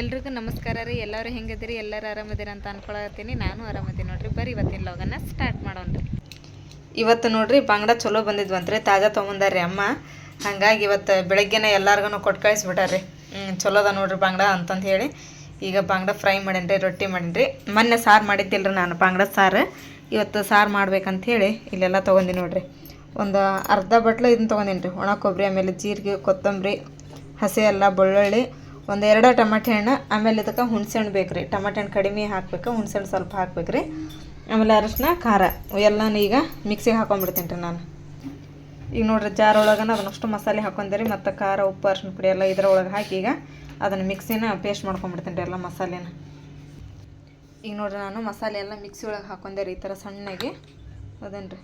ಎಲ್ರಿಗೂ ನಮಸ್ಕಾರ ರೀ. ಎಲ್ಲರೂ ಹೆಂಗದಿರಿ ಎಲ್ಲರೂ ಆರಾಮದಿರಿ ಅಂತ ಅನ್ಕೊಳತ್ತೀನಿ. ನಾನು ಆರಾಮದೀನಿ ನೋಡ್ರಿ. ಬರ್ರಿ ಇವತ್ತಿನ ಲೋಗನ ಸ್ಟಾರ್ಟ್ ಮಾಡೋಣ ಇವತ್ತು ನೋಡ್ರಿ ಬಾಂಗ್ಡ ಚಲೋ ಬಂದಿದ್ವಂತ್ರಿ ತಾಜಾ ತೊಗೊಂಬಂದಾರ್ರಿ ಅಮ್ಮ. ಹಂಗಾಗಿ ಇವತ್ತು ಬೆಳಗ್ಗೆನೇ ಎಲ್ಲಾರ್ಗು ಕೊಟ್ಟು ಕಳಿಸ್ಬಿಟ್ಟಾರ್ರಿ ಹ್ಞೂ ಚಲೋ ಅದ ನೋಡ್ರಿ ಬಾಂಗ್ಡ ಅಂತಂದು ಹೇಳಿ. ಈಗ ಬಾಂಗ್ಡ ಫ್ರೈ ಮಾಡೀನಿ ರೊಟ್ಟಿ ಮಾಡೀನಿ ಮೊನ್ನೆ ಸಾರು ಮಾಡಿದ್ದಿಲ್ರಿ ನಾನು ಬಾಂಗ್ಡ ಸಾರು. ಇವತ್ತು ಸಾರು ಮಾಡ್ಬೇಕಂತ ಹೇಳಿ ಇಲ್ಲೆಲ್ಲ ತೊಗೊಂಡಿನಿ ನೋಡ್ರಿ. ಒಂದು ಅರ್ಧ ಬಟ್ಲು ಇದನ್ನ ತೊಗೊಂಡಿನಿ ರೀ ಒಣ ಕೊಬ್ಬರಿ, ಆಮೇಲೆ ಜೀರಿಗೆ, ಕೊತ್ತಂಬರಿ, ಹಸಿ ಎಲ್ಲ ಬೆಳ್ಳುಳ್ಳಿ ಒಂದು ಎರಡು ಟಮಾಟೆ ಹಣ್ಣು, ಆಮೇಲೆ ಇದಕ್ಕೆ ಹುಣ್ಸೆ ಹಣ್ಣು ಬೇಕು ರೀ ಟಮಾಟೆ ಹಣ್ಣು ಕಡಿಮೆ ಹಾಕ್ಬೇಕು, ಹುಣ್ಸೆ ಹಣ್ಣು ಸ್ವಲ್ಪ ಹಾಕ್ಬೇಕು ರೀ ಆಮೇಲೆ ಅರಶಿನ, ಖಾರ, ಎಲ್ಲನೂ ಈಗ ಮಿಕ್ಸಿಗೆ ಹಾಕೊಂಡ್ಬಿಡ್ತೀನಿ ರೀ ನಾನು. ಈಗ ನೋಡ್ರಿ, ಜಾರ್ ಒಳಗನ ಅದನ್ನಷ್ಟು ಮಸಾಲೆ ಹಾಕೊಂಡೆ ಮತ್ತು ಖಾರ, ಉಪ್ಪು, ಅರಶಿನ ಪುಡಿ ಎಲ್ಲ ಇದ್ರೊಳಗೆ ಹಾಕಿ ಈಗ ಅದನ್ನು ಮಿಕ್ಸಿನ ಪೇಸ್ಟ್ ಮಾಡ್ಕೊಂಡ್ಬಿಡ್ತೀನಿ ರೀ ಎಲ್ಲ ಮಸಾಲೆನ. ಈಗ ನೋಡ್ರಿ, ನಾನು ಮಸಾಲೆ ಎಲ್ಲ ಮಿಕ್ಸಿ ಒಳಗೆ ಹಾಕೊಂಡೆ ರೀ, ಈ ಥರ ಸಣ್ಣಗೆ. ಅದೇನು ರೀ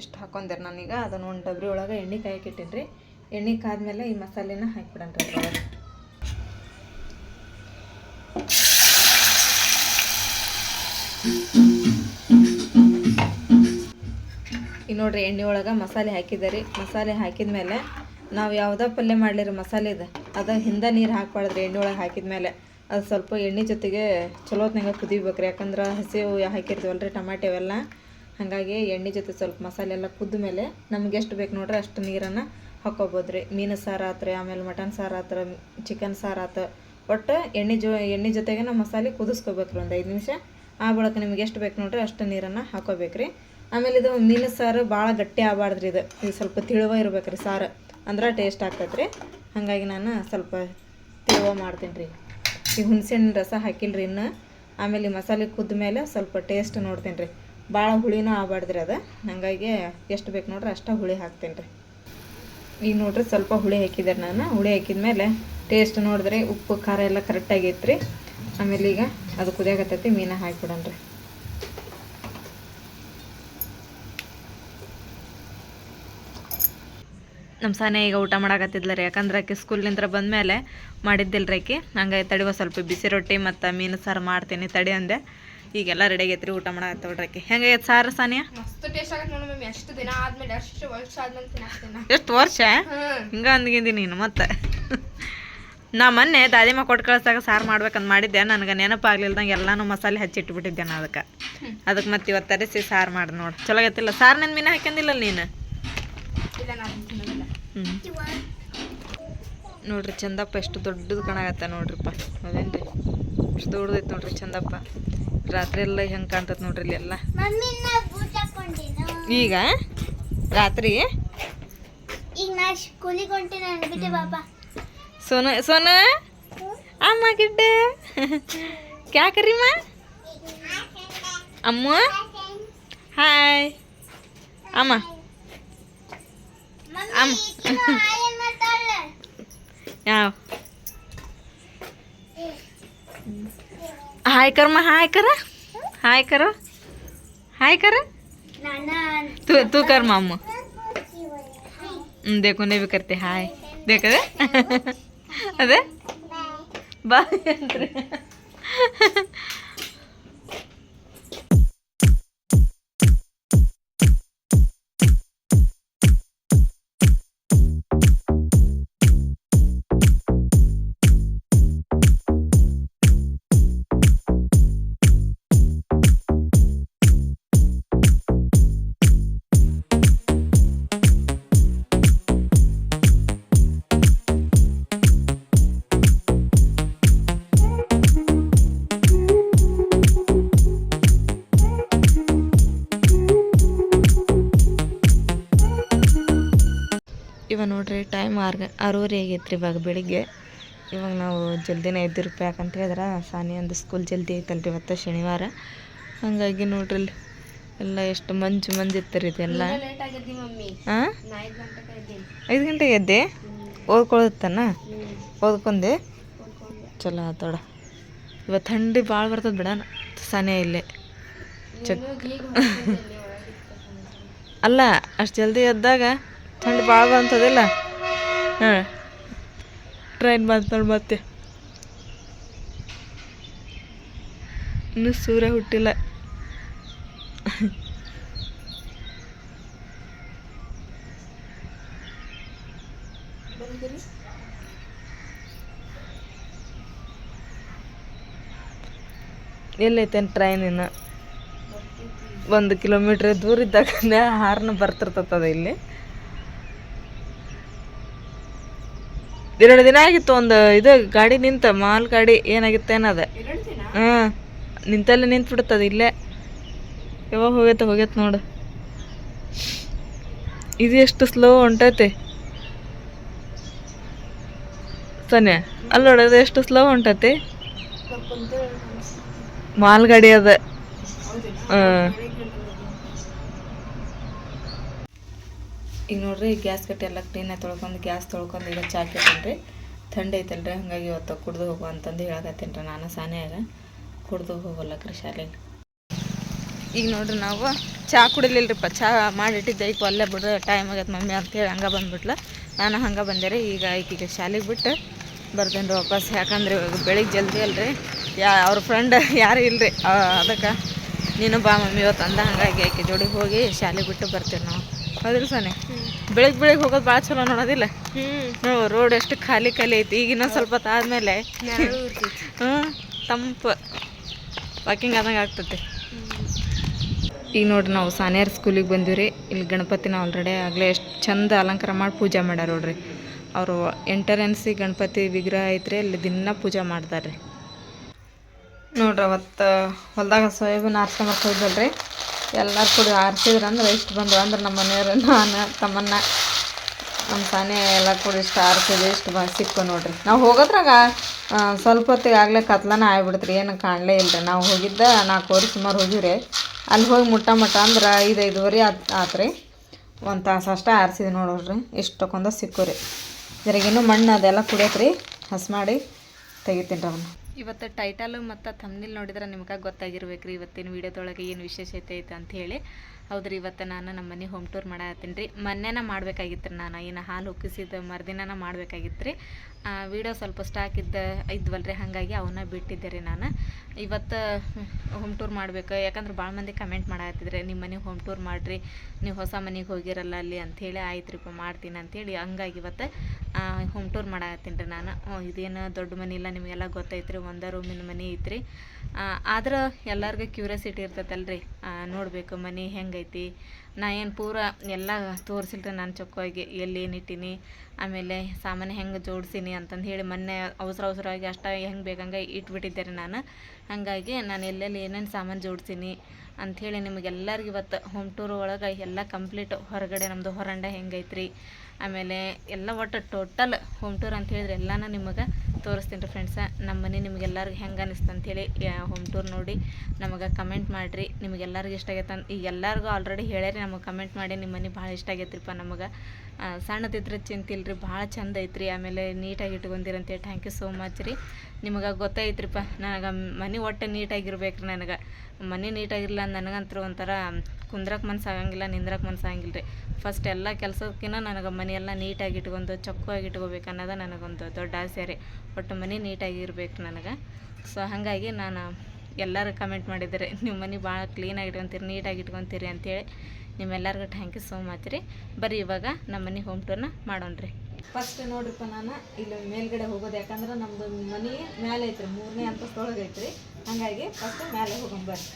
ಇಷ್ಟು ಹಾಕೊಂಡೆ ರೀ ನಾನೀಗ. ಅದನ್ನು ಒಂದು ಡಬ್ರಿ ಒಳಗೆ ಎಣ್ಣೆ ಕಾಯಕ್ಕೆ ರೀ. ಎಣ್ಣೆ ಕಾದ್ಮೇಲೆ ಈ ಮಸಾಲೆನ ಅದ್ರೊಳಗೆ ಈ ನೋಡ್ರಿ ಎಣ್ಣೆ ಒಳಗೆ ಮಸಾಲೆ ಹಾಕಿದ್ದಾರೆ. ಮಸಾಲೆ ಹಾಕಿದ ಮೇಲೆ ನಾವು ಯಾವುದೇ ಪಲ್ಯ ಮಸಾಲೆ ಇದೆ, ಅದು ಹಿಂದೆ ನೀರು ಹಾಕ್ಬಾರ್ದ್ರಿ ಎಣ್ಣೆ ಒಳಗೆ ಹಾಕಿದ ಮೇಲೆ ಅದು ಸ್ವಲ್ಪ ಎಣ್ಣೆ ಜೊತೆಗೆ ಚಲೋತ್ನಾಗ ಕುದಿಬೇಕ್ರಿ, ಯಾಕಂದ್ರೆ ಹಸಿ ಹಾಕಿರ್ತೀವಲ್ರಿ ಟಮಾಟೆ ಅವೆಲ್ಲ. ಹಾಗಾಗಿ ಎಣ್ಣೆ ಜೊತೆ ಸ್ವಲ್ಪ ಮಸಾಲೆ ಎಲ್ಲ ಕುದ್ದ ಮೇಲೆ ನಮ್ಗೆ ಎಷ್ಟು ಬೇಕು ನೋಡ್ರಿ ಅಷ್ಟು ನೀರನ್ನು ಹಾಕ್ಕೋಬೋದು ರೀ ಮೀನು ಸಾರು ಆತ್ರಿ, ಆಮೇಲೆ ಮಟನ್ ಸಾರು ಆತ್ರ ಚಿಕನ್ ಸಾರು ಆತು ಒಟ್ಟು ಎಣ್ಣೆ ಜೊ, ಎಣ್ಣೆ ಜೊತೆಗೆ ನಾವು ಮಸಾಲೆ ಕುದಿಸ್ಕೋಬೇಕ್ರಿ ಒಂದು ಐದು ನಿಮಿಷ. ಆ ಬಳಕ ನಿಮ್ಗೆ ಎಷ್ಟು ಬೇಕು ನೋಡ್ರಿ ಅಷ್ಟು ನೀರನ್ನು ಹಾಕೋಬೇಕ್ರಿ. ಆಮೇಲೆ ಇದು ಮೀನು ಸಾರು ಭಾಳ ಗಟ್ಟಿ ಆಗಬಾರ್ದ್ರಿ ಇದು. ಇದು ಸ್ವಲ್ಪ ತಿಳುವ ಇರ್ಬೇಕ್ರಿ ಸಾರು. ಅಂದ್ರೆ ಟೇಸ್ಟ್ ಆಗ್ತೈತೆ ರೀ ಹಾಗಾಗಿ ನಾನು ಸ್ವಲ್ಪ ತಿಳುವ ಮಾಡ್ತೀನಿ ರೀ ಈ ಹುಣ್ಸೆಹಣ್ಣಿನ ರಸ ಹಾಕಿಲ್ರಿ ಇನ್ನು. ಆಮೇಲೆ ಮಸಾಲೆ ಕುದ್ದ ಮೇಲೆ ಸ್ವಲ್ಪ ಟೇಸ್ಟ್ ನೋಡ್ತೀನಿ ರೀ ಭಾಳ ಹುಳಿನೂ ಆಗಬಾರ್ದ್ರಿ ಅದು. ಹಾಗಾಗಿ ಎಷ್ಟು ಬೇಕು ನೋಡ್ರಿ ಅಷ್ಟು ಹುಳಿ ಹಾಕ್ತೀನಿ ರೀ ಈಗ ನೋಡ್ರಿ ಸ್ವಲ್ಪ ಹುಳಿ ಹಾಕಿದ್ದಾರೆ ನಾನು. ಹುಳಿ ಹಾಕಿದ ಮೇಲೆ ಟೇಸ್ಟ್ ನೋಡಿದ್ರೆ ಉಪ್ಪು, ಖಾರ ಎಲ್ಲ ಕರೆಕ್ಟಾಗೈತೆ ರೀ ಆಮೇಲೆ ಈಗ ಅದು ಕುದಿಯಾಗತ್ತೈತಿ ಮೀನ ರೀ. ನಮ್ಮ ಸಾನೆ ಈಗ ಊಟ ಮಾಡಾಕತ್ತಿದ್ಲ ರೀ. ಯಾಕಂದ್ರೆ ಆಕೆ ಸ್ಕೂಲಿಂದ ಬಂದಮೇಲೆ ಮಾಡಿದ್ದಿಲ್ಲ ರೀ ಆಕೆ. ಹಂಗಾಗಿ ತಡಿವ ಸ್ವಲ್ಪ ಬಿಸಿ ರೊಟ್ಟಿ ಮತ್ತು ಮೀನು ಸಾರು ಮಾಡ್ತೀನಿ ತಡಿ ಅಂದೆ. ಈಗೆಲ್ಲ ರೆಡಿ ಆಗೈತೆ ರೀ ಊಟ ಮಾಡಕ್ಕೆ ಆಕಿ. ಹೆಂಗೈತೆ ಸಾರು ಸಾನಿಯಾ? ಮಸ್ತ್ ಟೇಸ್ಟ್ ಆಗತ್ತೆ ನೋಡಿ ಮಮ್ಮಿ. ಎಷ್ಟು ದಿನ ಆದ್ಮೇಲೆ ಎಷ್ಟು ವರ್ಷ ಆದ್ಮೇಲೆ ತಿನ್ನಾಕ್ತೇನೆ ಎಷ್ಟು ವರ್ಷ? ಹಿಂಗ ಅಂದ್ಗಿಂದಿ ನೀನು ಮತ್ತೆ. ನಾ ಮೊನ್ನೆ ದಾದಿಮ ಕೊಟ್ಟು ಕಳ್ಸಾಗ ಸಾರು ಮಾಡ್ಬೇಕಂತ ಮಾಡಿದ್ದೆ. ನನಗೆ ನೆನಪಾಗ್ಲಿಲ್ದಂಗೆ ಎಲ್ಲಾನು ಮಸಾಲೆ ಹಚ್ಚಿಟ್ಬಿಟ್ಟಿದ್ದೆ ನಾ ಅದಕ್ಕೆ. ಅದಕ್ಕೆ ಮತ್ತೆ ಇವತ್ತು ತರಿಸಿ ಸಾರು ಮಾಡಿ ನೋಡಿ. ಚಲೋ ಆಗತ್ತಿಲ್ಲ ಸಾರು ನನ್ನ ಮೀನು ಹಾಕ್ಯಂದಿಲ್ಲ ನೀನು? ನೋಡ್ರಿ ಚಂದಪ್ಪ ಎಷ್ಟು ದೊಡ್ಡದು ಕಾಣಾಗತ್ತ ನೋಡ್ರಿಪ್ಪ. ಅದೇನ್ರಿ? ಎಷ್ಟು ದೊಡ್ಡದೈತೆ ನೋಡ್ರಿ ಚಂದಪ್ಪ. ರಾತ್ರಿ ಎಲ್ಲ ಹೆಂಗೆ ಕಾಣ್ತದೆ ನೋಡ್ರಿ ಇಲ್ಲಿ ಎಲ್ಲ? ಈಗ? ರಾತ್ರಿ? ಸೋನ ಸೋನ? ಅಮ್ಮ ಗಿಡ್ಡೆ. ಕ್ಯಾಕರಿಮ್ಮ ಅಮ್ಮ? ಹಾಯ್ ಅಮ್ಮ? ಅಮ್ಮ. ಯಾವ? हाय कर माँ हाय कर. हाय करो. हाय कर. तू तू कर मामू. हम्म, देखो नहीं भी करते हाय. देख अरे. ಅದೇ ಆರು ಆರೂವರೆ ರೀ ಇವಾಗ ಬೆಳಿಗ್ಗೆ. ಇವಾಗ ನಾವು ಜಲ್ದಿನೇ ಎದ್ದಿರಪ್ಪ ಯಾಕಂತ ಹೇಳಿದ್ರೆ ಸಾನಿ ಅಂದು ಸ್ಕೂಲ್ ಜಲ್ದಿ ಐತಲ್ರಿ ಇವತ್ತು ಶನಿವಾರ. ಹಾಗಾಗಿ ನೋಡ್ರಿ ಎಲ್ಲ ಎಷ್ಟು ಮಂಜು ಮಂಜು ಇತ್ತರಿ ಇದೆಲ್ಲ. ಹಾಂ ಐದು ಗಂಟೆಗೆ ಎದ್ದೆ. ಓದ್ಕೊಳತ್ತಾನ ಓದ್ಕೊಂಡೆ? ಚಲೋ ಆತೋಡ ಇವತ್ತು ಥಂಡಿ ಭಾಳ ಬರ್ತದೆ ಬಿಡ ಸಾನಿ ಇಲ್ಲೇ. ಚಕ್. ಅಲ್ಲ ಅಷ್ಟು ಜಲ್ದಿ ಎದ್ದಾಗ ಥಂಡಿ ಭಾಳ ಬಂತದಿಲ್ಲ ಹಾಂ. ಟ್ರೈನ್ ಬಂತು ನೋಡಿ ಮತ್ತೆ. ಇನ್ನು ಸೂರ್ಯ ಹುಟ್ಟಿಲ್ಲ. ಎಲ್ಲೈತೆನ್ ಟ್ರೈನ್ ಇನ್ನು? ಒಂದು ಕಿಲೋಮೀಟ್ರ್ ದೂರ ಇದ್ದಾಗ ಹಾರ್ನ ಬರ್ತಿರ್ತದ ಇಲ್ಲಿ ಎರಡು ದಿನ ಆಗಿತ್ತು ಒಂದು ಇದು ಗಾಡಿ ನಿಂತ ಮಾಲ್ ಗಾಡಿ ಏನಾಗಿತ್ತು ಏನದ? ಹಾಂ ನಿಂತಲ್ಲೇ ನಿಂತ್ಬಿಡ್ತದ ಇಲ್ಲೇ. ಯಾವಾಗ ಹೋಗೈತೆ ಹೋಗೈತೆ ನೋಡು. ಇದು ಎಷ್ಟು ಸ್ಲೋ ಹೊಂಟೈತಿ. ತಾನೆ ಅಲ್ಲಿ ನೋಡೋದು ಎಷ್ಟು ಸ್ಲೋ ಹೊಂಟೈತಿ. ಮಾಲ್ ಗಾಡಿ ಅದ. ಹಾಂ ಈಗ ನೋಡ್ರಿ, ಗ್ಯಾಸ್ ಕಟ್ಟಿ ಎಲ್ಲ ಕ್ಲೀನಾಗಿ ತೊಳ್ಕೊಂಡು, ಗ್ಯಾಸ್ ತೊಳ್ಕೊಂಡು ಈಗ ಚಾ ಕೆಟ್ಟನ್ರಿ ಥಂಡಿ ಐತಲ್ರಿ, ಹಂಗಾಗಿ ಇವತ್ತು ಕುಡ್ದು ಹೋಗು ಅಂತಂದು ಹೇಳಕತ್ತೀನಿ ರೀ ನಾನು ಸಾನ್ಯಾಗ ಕುಡ್ದು ಹೋಗಲ್ಲಕ್ರಿ ಶಾಲೆಗೆ ಈಗ ನೋಡ್ರಿ ನಾವು ಚಹಾ ಕುಡಿಲಿಲ್ರಿಪ್ಪ, ಚಾ ಮಾಡಿಟ್ಟಿದ್ದೆ, ಈಗ ಅಲ್ಲೇ ಬಿಡ್ರಿ ಟೈಮ್ ಆಗೈತೆ ಮಮ್ಮಿ ಅಂತೇಳಿ ಹಂಗೆ ಬಂದ್ಬಿಟ್ಲ. ನಾನು ಹಂಗೆ ಬಂದೆ ರೀ, ಈಗ ಈಗೀಗ ಶಾಲೆಗೆ ಬಿಟ್ಟು ಬರ್ತೇನೆ ರೀ ವಾಪಸ್. ಯಾಕಂದ್ರೆ ಇವಾಗ ಬೆಳಿಗ್ಗೆ ಜಲ್ದಿ ಅಲ್ರಿ. ಯಾ, ಅವ್ರ ಫ್ರೆಂಡ್ ಯಾರು ಇಲ್ಲರಿ ಅದಕ್ಕೆ ನೀನು ಬಾ ಮಮ್ಮಿ, ಇವತ್ತು ಅಂದ ಹಂಗಾಗಿ ಆಕೆ ಜೋಡಿಗೆ ಹೋಗಿ ಶಾಲೆಗೆ ಬಿಟ್ಟು ಬರ್ತೀವಿ ನಾವು. ಹೌದಿಲ್ಲ ಸಾನೆ ಬೆಳಗ್ಗೆ ಬೆಳಿಗ್ಗೆ ಹೋಗೋದು ಭಾಳ ಚಲೋ ನೋಡೋದಿಲ್ಲ. ನೋಡು ರೋಡ್ ಎಷ್ಟು ಖಾಲಿ ಖಾಲಿ ಐತಿ ಈಗ ಇನ್ನೊಂದು ಸ್ವಲ್ಪ ಆದಮೇಲೆ ಹ್ಞೂ ತಂಪು. ವಾಕಿಂಗ್ ಆದಂಗೆ ಆಗ್ತೈತಿ. ಈಗ ನೋಡ್ರಿ ನಾವು ಸಾನಿಯಾರ್ ಸ್ಕೂಲಿಗೆ ಬಂದಿವಿ ಇಲ್ಲಿ ಗಣಪತಿನ ಆಲ್ರೆಡಿ ಆಗಲೇ ಎಷ್ಟು ಚಂದ ಅಲಂಕಾರ ಮಾಡಿ ಪೂಜೆ ಮಾಡ್ಯಾರ ನೋಡ್ರಿ. ಅವರು ಎಂಟರೆನ್ಸಿ ಗಣಪತಿ ವಿಗ್ರಹ ಐತ್ರಿ ಅಲ್ಲಿ ದಿನ ಪೂಜೆ ಮಾಡ್ತಾರೆ ರೀ. ನೋಡ್ರಿ ಅವತ್ತು ಹೊಲ್ದಾಗ ಸೋಯಾಬೀನ್ ಹೋದ್ವಲ್ರಿ. ಎಲ್ಲರೂ ಕೂಡ ಆರಿಸಿದ್ರು ಅಂದ್ರೆ ಇಷ್ಟು ಬಂದು ಅಂದ್ರೆ ನಮ್ಮ ಮನೆಯವರು, ನಾನು ತಮ್ಮನ್ನ ನಮ್ಮ ತಾನೇ ಎಲ್ಲ ಕೂಡ ಇಷ್ಟು ಆರಿಸಿದ್ವಿ, ಇಷ್ಟು ಬ ಸಿಕ್ಕು ನೋಡ್ರಿ. ನಾವು ಹೋಗೋದ್ರಾಗ ಸ್ವಲ್ಪ ಹೊತ್ತಿಗೆ ಆಗಲೇ ಕತ್ಲನ ಆಗ್ಬಿಡ್ತ್ರಿ. ಏನು ಕಾಣಲೇ ಇಲ್ಲ ರೀ ನಾವು ಹೋಗಿದ್ದ ನಾಲ್ಕುವರೆ ಸುಮಾರು ಹೋಗಿವ್ರಿ. ಅಲ್ಲಿ ಹೋಗಿ ಮುಟ್ಟ ಮುಟ್ಟ ಅಂದ್ರೆ ಐದು ಐದುವರೆ ಆತ್, ಆತ್ರಿ. ಒಂದು ತಾಸು ಅಷ್ಟೇ ಆರಿಸಿದ್ವಿ ನೋಡ್ರಿ. ಇಷ್ಟಕ್ಕೊಂದ ಸಿಕ್ಕು ರೀ. ಇದ್ರಾಗಿನ್ನೂ ಮಣ್ಣು ಅದೆಲ್ಲ ಕುಡಿಯತ್ರಿ. ಹಸ್ ಮಾಡಿ ತೆಗಿತೀನಿ ರೀ ಅವನ್ನ ಇವತ್ತು ಟೈಟಲು ಮತ್ತು ಥಮ್ನಿಲ್ ನೋಡಿದ್ರೆ ನಿಮ್ಗೆ ಗೊತ್ತಾಗಿರ್ಬೇಕು ರೀ ಇವತ್ತಿನ ವೀಡಿಯೋದೊಳಗೆ ಏನು ವಿಶೇಷತೆ ಐತೆ ಅಂತ ಹೇಳಿ. ಹೌದ್ರಿ, ಇವತ್ತು ನಾನು ನಮ್ಮ ಮನೆ ಹೋಮ್ ಟೂರ್ ಮಾಡತ್ತೀನಿ ರೀ ಮೊನ್ನೆನ ಮಾಡಬೇಕಾಗಿತ್ತು ರೀ ನಾನು, ಏನು ಹಾಲು ಉಕ್ಕಿಸಿದ ಮರುದಿನ ಮಾಡಬೇಕಾಗಿತ್ತು ರೀ ವೀಡಿಯೋ ಸ್ವಲ್ಪ ಸ್ಟಾಕ್ ಇದ್ದ ರೀ ಹಾಗಾಗಿ ಅವನ್ನ ಬಿಟ್ಟಿದ್ದೆ ರೀ ನಾನು. ಇವತ್ತು, ಹೋಮ್ ಟೂರ್ ಮಾಡಬೇಕು. ಯಾಕಂದ್ರೆ ಭಾಳ ಮಂದಿ ಕಮೆಂಟ್ ಮಾಡತ್ತಿದ್ರೆ, ನಿಮ್ಮ ಮನೆಗೆ ಹೋಮ್ ಟೂರ್ ಮಾಡಿರಿ, ನೀವು ಹೊಸ ಮನೆಗೆ ಹೋಗಿರಲ್ಲ ಅಲ್ಲಿ? ಅಂಥೇಳಿ ಆಯ್ತು ರೀಪ್ಪ ಮಾಡ್ತೀನಿ ಅಂಥೇಳಿ ಹಂಗಾಗಿ ಇವತ್ತು ಹೋಮ್ ಟೂರ್ ಮಾಡತ್ತೀನಿ ರೀ ನಾನು. ಇದೇನು ದೊಡ್ಡ ಮನೆ ಇಲ್ಲ ನಿಮಗೆಲ್ಲ ಗೊತ್ತೈತ್ರಿ, ಒಂದೇ ರೂಮಿನ ಮನೆ ಐತ್ರಿ. ಆದ್ರೆ ಎಲ್ಲರಿಗೂ ಕ್ಯೂರಿಯಾಸಿಟಿ ಇರ್ತೈತಲ್ರಿ. ನೋಡಬೇಕು ಮನೆ ಹೆಂಗೈತಿ. ನಾ ಏನು ಪೂರ ಎಲ್ಲ ತೋರಿಸಿಲ್ರಿ ನಾನು ಚೊಕ್ಕವಾಗಿ ಎಲ್ಲಿ ಏನು ಇಟ್ಟೀನಿ, ಆಮೇಲೆ ಸಾಮಾನು ಹೆಂಗೆ ಜೋಡಿಸೀನಿ ಅಂತಂದು ಹೇಳಿ ಮೊನ್ನೆ ಅವಸರ ಅವಸರವಾಗಿ ಅಷ್ಟ ಹೆಂಗೆ ಬೇಕಂಗೆ ಇಟ್ಬಿಟ್ಟಿದ್ದೆ ರೀ ನಾನು. ಹಾಗಾಗಿ ನಾನು ಎಲ್ಲೆಲ್ಲಿ ಏನೇನು ಸಾಮಾನು ಜೋಡಿಸೀನಿ ಅಂಥೇಳಿ ನಿಮಗೆಲ್ಲರಿಗೂ ಇವತ್ತು ಹೋಮ್ ಟೂರ್ ಒಳಗೆ ಎಲ್ಲ ಕಂಪ್ಲೀಟ್ ಹೊರಗಡೆ ನಮ್ಮದು ಹೊರಂಡ ಹೆಂಗೈತ್ರಿ. ಆಮೇಲೆ ಎಲ್ಲ ಒಟ್ಟು ಟೋಟಲ್ ಹೋಮ್ ಟೂರ್ ಅಂತ ಹೇಳಿದ್ರೆ ಎಲ್ಲಾನು ನಿಮಗೆ ತೋರಿಸ್ತೀನಿ ರೀ ಫ್ರೆಂಡ್ಸ ನಮ್ಮ ಮನೆ ನಿಮಗೆಲ್ಲರಿಗೂ ಹೆಂಗೆ ಅನಿಸ್ತು ಅಂಥೇಳಿ ಹೋಮ್ ಟೂರ್ ನೋಡಿ ನಮಗೆ ಕಮೆಂಟ್ ಮಾಡಿರಿ. ನಿಮಗೆಲ್ಲರಿಗೂ ಇಷ್ಟ ಆಗೈತೆ ಅಂತ ಈಗ ಎಲ್ಲರಿಗೂ ಆಲ್ರೆಡಿ ಹೇಳ್ಯಾರಿ, ನಮಗೆ ಕಮೆಂಟ್ ಮಾಡಿ ನಿಮ್ಮ ಮನೆ ಭಾಳ ಇಷ್ಟ ಆಗೈತ್ರಿಪ್ಪ ನಮಗೆ. ಸಣ್ಣದಿದ್ರೆ ಸಣ್ಣದಿದ್ರೆ ರೀ ಭಾಳ ಚಂದ ಐತ್ರಿ. ಆಮೇಲೆ ನೀಟಾಗಿ ಇಟ್ಕೊಂಡಿರಂತೇಳಿ ಥ್ಯಾಂಕ್ ಯು ಸೋ ಮಚ್ ರೀ. ನಿಮಗೆ ಗೊತ್ತೈತ್ರಿಪ್ಪ ನನಗೆ ಮನೆ ಒಟ್ಟು ನೀಟಾಗಿರ್ಬೇಕು ರೀ ನನಗೆ. ಮನೆ ನೀಟಾಗಿರಲ್ಲ ನನಗಂತೂ ಒಂಥರ ಕುಂದ್ರಕ್ಕೆ ಮನ್ಸು ಆಗಂಗಿಲ್ಲ ನಿಂದ್ರಕ್ಕೆ ಮನ್ಸು ಆಗಂಗಿಲ್ಲ ರೀ ಫಸ್ಟ್ ಎಲ್ಲ ಕೆಲಸಕ್ಕಿಂತ ನನಗೆ ಮನೆಯೆಲ್ಲ ನೀಟಾಗಿ ಇಟ್ಕೊಂಡು ಚೊಕ್ಕವಾಗಿ ಇಟ್ಕೋಬೇಕು ಅನ್ನೋದು ನನಗೊಂದು ದೊಡ್ಡ ಆಸೆ ರೀ. ಒಟ್ಟು ಮನೆ ನೀಟಾಗಿ ಇರಬೇಕು ನನಗೆ. ಸೊ ಹಾಗಾಗಿ ನಾನು ಎಲ್ಲರೂ ಕಮೆಂಟ್ ಮಾಡಿದ್ದಾರೆ ನಿಮ್ಮ ಮನೆ ಭಾಳ ಕ್ಲೀನಾಗಿ ಇಟ್ಕೊತೀರಿ, ನೀಟಾಗಿ ಇಟ್ಕೊತೀರಿ ಅಂತೇಳಿ. ನಿಮ್ಮೆಲ್ಲರಿಗೂ ಥ್ಯಾಂಕ್ ಯು ಸೋ ಮಚ್ ರೀ. ಬರ್ರಿ ಇವಾಗ ನಮ್ಮ ಮನೆ ಹೋಮ್ ಟೂರ್ನ ಮಾಡೋಣ ರೀ. ಫಸ್ಟ್ ನೋಡ್ರಿಪ್ಪ ನಾನು, ಇಲ್ಲಿ ಮೇಲ್ಗಡೆ ಹೋಗೋದು ಯಾಕಂದ್ರೆ ನಮ್ಮದು ಮನೆ ಮೇಲೆ ಐತ್ರಿ, ಮೂರನೇ ಅಂತಸ್ತೊಳಗೆ ಐತ್ರಿ ಹಾಗಾಗಿ ಫಸ್ಟ್ ಮೇಲೆ ಹೋಗೋಣ ಬರ್ರಿ.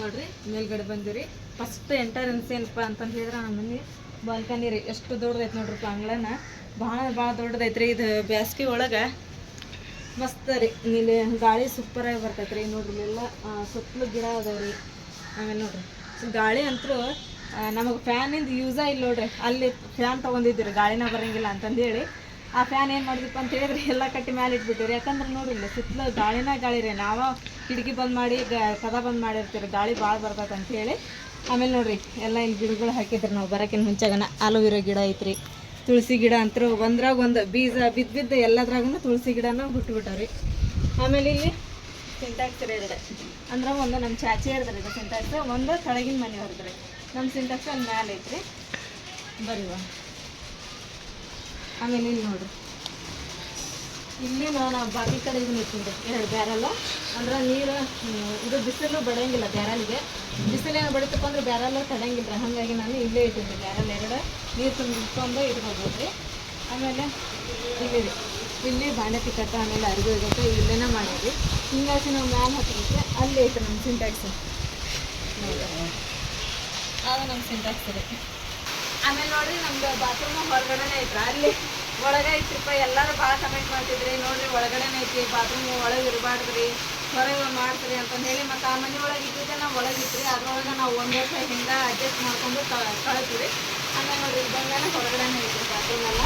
ನೋಡ್ರಿ, ಮೇಲ್ಗಡೆ ಬಂದಿರಿ. ಫಸ್ಟ್ ಎಂಟರೆನ್ಸ್ ಏನಪ್ಪ ಅಂತಂದು ಹೇಳಿದ್ರೆ ನಮ್ಮ ಮನೆ ಬಾಲ್ಕನಿ ರೀ. ಎಷ್ಟು ದೊಡ್ಡದೈತೆ ನೋಡ್ರಿಪ್ಪ ಅಂಗಳನ ಭಾಳ ಭಾಳ ದೊಡ್ಡದೈತ್ರಿ ಇದು ಬ್ಯಾಸ್ಗೆ ಒಳಗೆ ಮಸ್ತ್ ರೀ. ಇಲ್ಲಿ ಗಾಳಿ ಸೂಪರಾಗಿ ಬರ್ತೈತೆ ರೀ. ನೋಡ್ರಿ, ಇಲ್ಲೆಲ್ಲ ಸುತ್ತಲೂ ಗಿಡ ಅದಾವೆ ರೀ. ಆಮೇಲೆ ನೋಡ್ರಿ. ಗಾಳಿ ಅಂತೂ ನಮಗೆ ಫ್ಯಾನಿಂದ ಯೂಸ ಇಲ್ಲ ನೋಡ್ರಿ. ಅಲ್ಲಿ ಫ್ಯಾನ್ ತೊಗೊಂಡಿದ್ದೀರಿ. ಗಾಳಿನ ಬರಂಗಿಲ್ಲ ಅಂತಂದೇಳಿ. ಆ ಫ್ಯಾನ್ ಏನು ಮಾಡಿದ್ರಪ್ಪ ಅಂತ ಹೇಳಿದ್ರೆ ಎಲ್ಲ ಕಟ್ಟಿ ಮೇಲೆ ಇಟ್ಬಿಟ್ಟಿರಿ ಯಾಕಂದ್ರೆ ನೋಡಿಲ್ಲ ಸುತ್ತಲೂ ಗಾಳಿನ ಗಾಳಿ ರೀ. ನಾವು ಕಿಟಕಿ ಬಂದ್ ಮಾಡಿ, ಗ- ಕದ ಬಂದ್ ಮಾಡಿರ್ತೀರಿ ಗಾಳಿ ಭಾಳ ಬರ್ತೈತೆ ಅಂತ ಹೇಳಿ. ಆಮೇಲೆ ನೋಡ್ರಿ, ಎಲ್ಲ ಇಲ್ಲಿ ಗಿಡಗಳು ಹಾಕಿದ್ರಿ ನಾವು. ಬರೋಕ್ಕಿಂತ ಮುಂಚೆಗನ ಆಲೂವಿರೋ ಗಿಡ ಐತ್ರಿ. ತುಳಸಿ ಗಿಡ ಅಂತೂ ಒಂದ್ರಾಗ ಒಂದು ಬೀಜ ಬಿದ್ದು ಬಿದ್ದು ಎಲ್ಲದ್ರಾಗೂ ತುಳಸಿ ಗಿಡನ ಬಿಟ್ಬಿಟ್ಟವ್ರಿ ಆಮೇಲೆ ಇಲ್ಲಿ ಸಿಂಟ್ಯಾಕ್ಸ್ ಎರಡು. ಅಂದ್ರೆ ಒಂದು ನಮ್ಮ ಚಾಚಿ ಇದು ಸಿಂಟ್ಯಾಕ್ಸ್ ಒಂದು ಕೆಳಗಿನ ಮನೆ ಹೊರದ್ರಿ. ನಮ್ಮ ಸಿಂಟ್ಯಾಕ್ಸ್ ಒಂದು ಮ್ಯಾಲೆ ಐತ್ರಿ. ಬರೀವ. ಆಮೇಲೆ ಇಲ್ಲಿ ನೋಡ್ರಿ ಇಲ್ಲಿ ನಾನು ಬಾಕಿ ಕಡೆ ಇದನ್ನ ಇಟ್ಟಿದ್ದೆ ಎರಡು ಬ್ಯಾರಲ್ಲ. ಅಂದ್ರೆ ನೀರು ಇದು ಬಿಸಿಲು ಬಡಿಯಂಗಿಲ್ಲ ಬ್ಯಾರಲ್ಗೆ ಬಿಸಿಲೇನು ಬಡಿತಪ್ಪ ಅಂದ್ರೆ ಬ್ಯಾರಲ್ಲ ತಡಂಗಿಲ್ಲ. ಹಾಗಾಗಿ ನಾನು ಇಲ್ಲೇ ಇಟ್ಟಿದ್ದೆ ಬ್ಯಾರಲ್ ಎರಡು. ನೀರು ತುಂಬಿಕೊಂಡು ಇಟ್ಕೊಬೋದು. ಆಮೇಲೆ ಇಲ್ಲಿ ರೀ. ಇಲ್ಲಿ ಬಾಂಡೆ ತಿಕ್ಕಟ್ಟ ಆಮೇಲೆ ಅರಿವಿ ಇರುತ್ತೆ ಇಲ್ಲೇನ ಮಾಡಿದ್ವಿ. ಹಿಂಗಾಗಿ ನಾವು ಮ್ಯಾಲೆ ಹತ್ತಿದ್ರೆ ಅಲ್ಲೇ ಐತೆ ನಮ್ಮ ಸಿಂಟ್ಯಾಕ್ಸ್ ಆಗ ನಮ್ಮ ಸಿಂಟ್ಯಾಕ್ಸ್ ರೀ ಆಮೇಲೆ ನೋಡ್ರಿ ನಮ್ದು ಬಾತ್ರೂಮ್ ಹೊರಗಡೆನೇ ಐತ್ರ. ಅಲ್ಲಿ ಒಳಗೆ ಐತ್ರಿಪ್ಪ, ಎಲ್ಲರೂ ಭಾಳ ಕಮೆಂಟ್ ಮಾಡ್ತಿದ್ರಿ. ನೋಡ್ರಿ ಒಳಗಡೆನೆ ಐತಿ ಬಾತ್ರೂಮ್ ಒಳಗೆ ಇರಬಾರ್ದ್ರಿ, ಹೊರಗೆ ಮಾಡ್ತೀರಿ ಅಂತ ಹೇಳಿ ಮತ್ತು ಆ ಮನೆ ಒಳಗೆ ಇದ್ದಿದ್ದೆ ನಾವು ಒಳಗೆ ಇಟ್ರಿ ಅದ್ರೊಳಗೆ ನಾವು ಒಂದು ವರ್ಷ ಹಿಂಗೆ ಅಡ್ಜಸ್ಟ್ ಮಾಡ್ಕೊಂಡು ಕಳಿತೀವಿ. ಆಮೇಲೆ ನೋಡ್ರಿ ಇದ್ದಂಗೆ ಹೊರಗಡೆನೇ ಐತ್ರಿ ಬಾತ್ರೂಮ್ ಎಲ್ಲ.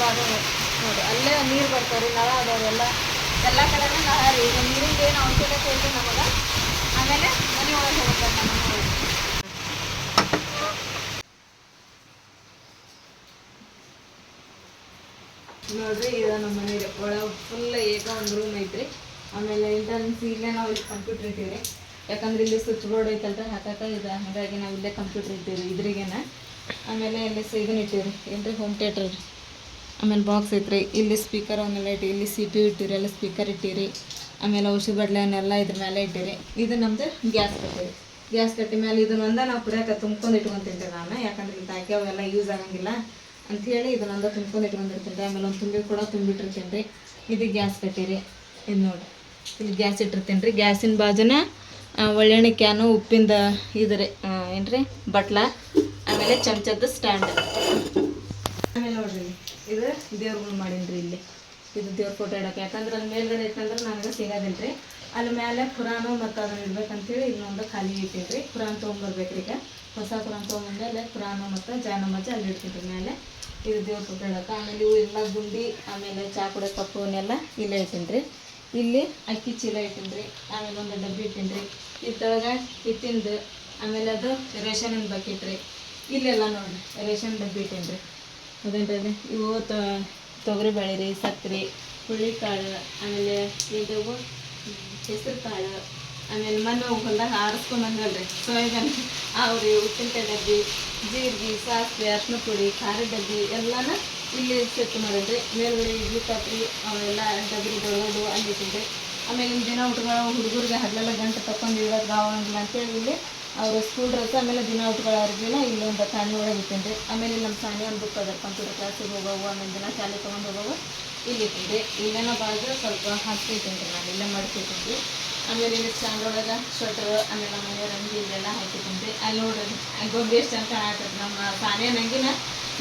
ಬಾತ್ರೂಮ್ ನೋಡಿ ಅಲ್ಲೇ ನೀರು ಬರ್ತಾವ್ರಿ, ನಳ ಅದಾವೆಲ್ಲ ಎಲ್ಲ. ಕಡೆನೂ ನಳ ರೀ. ಈಗ ನೀರಿಂದ ಏನು ಅವಶ್ಯಕತೆ ಐತಿ ನಮಗೆ. ಆಮೇಲೆ ಮನೆ ಒಳಗೆ ಹೋಗ್ತಾರೆ ನಮ್ಮ ಮನೆ ಒಳಗೆ ನೋಡ್ರಿ ಇದು ನಮ್ಮ ಮನೆ ಒಳಗೆ ಫುಲ್ ಏಕ ಒಂದು ರೂಮ್ ಐತ್ರಿ. ಆಮೇಲೆ ಇಂಟರ್ನ್ ಇಲ್ಲೇ ನಾವು ಇಲ್ಲಿ ಕಂಪ್ಯೂಟರ್ ಇಟ್ಟಿವಿ ಯಾಕಂದ್ರೆ ಇಲ್ಲಿ ಸ್ವಿಚ್ ಬೋರ್ಡ್ ಐತಲ್ರಿ ಹಾಕಕ್ಕೆ ಇದೆ, ಹಾಗಾಗಿ ನಾವು ಇಲ್ಲೇ ಕಂಪ್ಯೂಟರ್ ಇಟ್ಟಿವಿ ಇದ್ರಿಗೇನ. ಆಮೇಲೆ ಇಲ್ಲಿ ಇದನ್ನ ಇಟ್ಟಿವ್ರಿ, ಏನ್ರಿ ಹೋಮ್ ಥಿಯೇಟರ್ ರೀ. ಆಮೇಲೆ ಬಾಕ್ಸ್ ಐತ್ರಿ, ಇಲ್ಲಿ ಸ್ಪೀಕರ್ ಅವನ್ನೆಲ್ಲ ಇಟ್ಟು ಇಲ್ಲಿ ಸಿ ಪಿ ಇಟ್ಟಿರಿ ಎಲ್ಲ ಸ್ಪೀಕರ್ ಇಟ್ಟಿರಿ ಆಮೇಲೆ ಔಷಧಿ ಬಡ್ಲೆನೆಲ್ಲ ಇದ್ರ ಮೇಲೆ ಇಟ್ಟಿರಿ ಇದು ನಮ್ದು ಗ್ಯಾಸ್ ಕಟ್ಟಿರಿ ಗ್ಯಾಸ್ ಕಟ್ಟಿ ಮೇಲೆ ಇದನ್ನ ಒಂದ ನಾವು ಕುಡಿಯೋಕೆ ತುಂಬ್ಕೊಂಡು ಇಟ್ಕೊಂತಿದ್ದೆ ನಾನು ಯಾಕಂದ್ರೆ ಇಲ್ಲಿ ತಾಕಿ ಅವೆಲ್ಲ ಯೂಸ್ ಆಗಂಗಿಲ್ಲ. ಅಂತ ಹೇಳಿ ಇದನ್ನೊಂದ ತುಂಬ್ಕೊಂಡು ಇಟ್ಕೊಂಡಿರ್ತೀನಿ ರೀ ಆಮೇಲೆ ಒಂದು ತುಂಬಿ ಕೂಡ ತುಂಬಿಟ್ಟಿರ್ತೀನಿ ರೀ ಇದು ಗ್ಯಾಸ್ ಕಟ್ಟಿರಿ ಇದು ನೋಡಿ. ಇಲ್ಲಿ ಗ್ಯಾಸ್ ಇಟ್ಟಿರ್ತೀನಿ ರೀ ಗ್ಯಾಸಿನ ಬಾಜುನ ಒಳ್ಳೆಣ್ಣೆ ಕ್ಯಾನು, ಉಪ್ಪಿಂದ ಇದು ರೀ ಏನ್ರಿ? ಬಟ್ಲ. ಆಮೇಲೆ ಚಮಚದ ಸ್ಟ್ಯಾಂಡ್. ಆಮೇಲೆ ನೋಡ್ರಿ. ಇದು ದೇವ್ರಗಳು ಮಾಡೀನಿ ಇಲ್ಲಿ. ಇದು ದೇವ್ರ ಫೋಟೋ ಇಡೋಕೆ ಯಾಕಂದ್ರೆ ಅಲ್ಲಿ ಮೇಲ್ಗಡೆ ಇಟ್ಟಂದ್ರೆ ನನಗೆ ಸಿಗೋದಿಲ್ಲ ರೀ ಅಲ್ಲಿ ಮೇಲೆ ಕುರಾನು ಮತ್ತು ಅದನ್ನು ಇಡ್ಬೇಕಂತೇಳಿ ಇನ್ನೊಂದು ಖಾಲಿ ಪುರಾಣ ರೀ ಈಗ ಹೊಸ ಪುರಾಣ ತೊಗೊಂಡ್ಮೇಲೆ ಕುರಾನು ಮತ್ತು ಜಾನಮಜ್ಜ ಅಲ್ಲಿ ಇಡ್ತಿದ್ರಿ ಮೇಲೆ ಇದು ದೇವ್ರ ಬೆಳಕ ಆಮೇಲೆ ಇವು ಎಲ್ಲ ಗುಂಡಿ, ಆಮೇಲೆ ಚಾ ಕುಡಿಯೋ ಕಪ್ಪು ಅವನ್ನೆಲ್ಲ ಇಲ್ಲೇ ಇಟ್ಟಿನ್ರಿ. ಇಲ್ಲಿ ಅಕ್ಕಿ ಚೀಲ ಇಟ್ಟಿನ್ರಿ, ಆಮೇಲೆ ಒಂದು ಡಬ್ಬಿ ಇಟ್ಟಿನ್ರಿ. ಇತ್ತೊಳಗೆ ಹಿಟ್ಟಿಂದು ಆಮೇಲೆ ಅದು ರೇಷನಿನ ಬಕೆಟ್ ರೀ ಇಲ್ಲೆಲ್ಲ ನೋಡಿರಿ, ರೇಷನ್ ಡಬ್ಬಿ ಇಟ್ಟಿನ್ರಿ. ಅದೇನ್ರಿ ಇವು ತೊಗರಿ ಬೇಳೆ ರೀ ಸಕ್ಕರೆ ಹುಳ್ಳಿಕಾಳು ಆಮೇಲೆ ಇದು ಹೆಸರು ಕಾಳು ಆಮೇಲೆ ಮನೆ ಹೊಲ್ದಾಗ ಆರಿಸ್ಕೊಂಡು ರೀ ಸೋಯಾಬೀನ್ ಅವ್ರಿ ಉಪ್ಪಿನಕಾಯಿ ಡಬ್ಬಿ, ಜೀರಿಗೆ, ಸಾಸಿವೆ ಅರ್ಶಿನ ಪುಡಿ, ಖಾರದ ಡಬ್ಬಿ ಎಲ್ಲಾನ ಇಲ್ಲಿ ಸೆಟ್ ಮಾಡಿದ್ರಿ. ಮೇಲ್ಗಡೆ ಇಡ್ಲಿ ಪಾತ್ರಿ, ಅವೆಲ್ಲ ಡಬ್ಬಿ ದೊಡ್ಡದು ಅಲ್ಲಿ ಇಟ್ಟಿದ್ರಿ. ಆಮೇಲೆ ದಿನ ಊಟಗಳ ಹುಡುಗರಿಗೆ ಹಗಲೆಲ್ಲ ಗಂಟೆ ತಕೊಂಡು ಇಡೋದು ಆಗಂಗಿಲ್ಲ ಅಂತೇಳಿ ಇಲ್ಲಿ ಅವ್ರ ಸ್ಕೂಲ್ ಡ್ರೆಸ್ ಆಮೇಲೆ ದಿನ ಊಟಗಳ ಅರ್ಜಿನ ಇಲ್ಲೊಂದು ಒಂದು ತಾಣಿ ಒಳಗೆ ಇಟ್ಟಿದ್ರಿ. ಆಮೇಲೆ ನಮ್ಮ ಸಾನಿ ಒಂದು ಬುಕ್ ಅದ ಕಂಪ್ಯೂಟರ್ ಕ್ಲಾಸಿಗೆ ಹೋಗೋವು ಆಮೇಲೆ ದಿನ ಶಾಲೆ ತೊಗೊಂಡು ಹೋಗೋವು ಇಲ್ಲಿ ಇಟ್ಟಿದ್ರಿ. ಇಲ್ಲೇನೋ ಬಾಜು ಸ್ವಲ್ಪ ಹಾಕಿ ಇಟ್ಟಿನ್ರಿ ನಾನು ಇಲ್ಲೇ ಮಡಿಸಿಟ್ಟಿನ್ರಿ ಆಮೇಲೆ ಸ್ಟ್ಯಾಂಡ್ ಒಳಗೆ ಸ್ವೆಟರ್ ಆಮೇಲೆ ನಮ್ಮ ಮನೆಯವ್ರ ಅಂಗಿ ಇಲ್ಲೆಲ್ಲ ಹಾಕಿದ್ದೆ ಅಲ್ಲಿ ನೋಡ್ರಿ ಗೊಂಬೆ ಎಷ್ಟು ಅಂತ ಕಾಣಾಕತ್ತೆ ನಮ್ಮ ಸಾನಿಯ ನಂಗಿನ